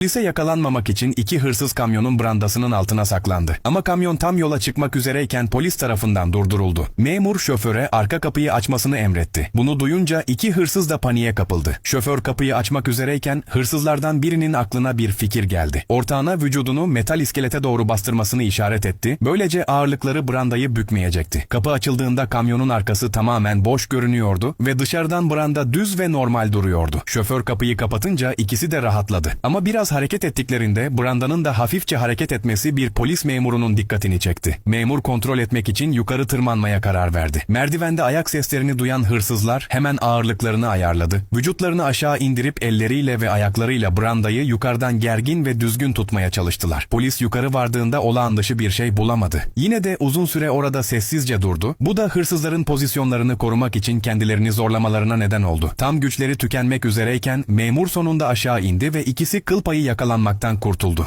Polise yakalanmamak için iki hırsız kamyonun brandasının altına saklandı. Ama kamyon tam yola çıkmak üzereyken polis tarafından durduruldu. Memur şoföre arka kapıyı açmasını emretti. Bunu duyunca iki hırsız da paniğe kapıldı. Şoför kapıyı açmak üzereyken hırsızlardan birinin aklına bir fikir geldi. Ortağına vücudunu metal iskelete doğru bastırmasını işaret etti. Böylece ağırlıkları brandayı bükmeyecekti. Kapı açıldığında kamyonun arkası tamamen boş görünüyordu ve dışarıdan branda düz ve normal duruyordu. Şoför kapıyı kapatınca ikisi de rahatladı. Ama biraz hareket ettiklerinde brandanın da hafifçe hareket etmesi bir polis memurunun dikkatini çekti. Memur kontrol etmek için yukarı tırmanmaya karar verdi. Merdivende ayak seslerini duyan hırsızlar hemen ağırlıklarını ayarladı. Vücutlarını aşağı indirip elleriyle ve ayaklarıyla brandayı yukarıdan gergin ve düzgün tutmaya çalıştılar. Polis yukarı vardığında olağan dışı bir şey bulamadı. Yine de uzun süre orada sessizce durdu. Bu da hırsızların pozisyonlarını korumak için kendilerini zorlamalarına neden oldu. Tam güçleri tükenmek üzereyken memur sonunda aşağı indi ve ikisi kıl payı yakalanmaktan kurtuldu.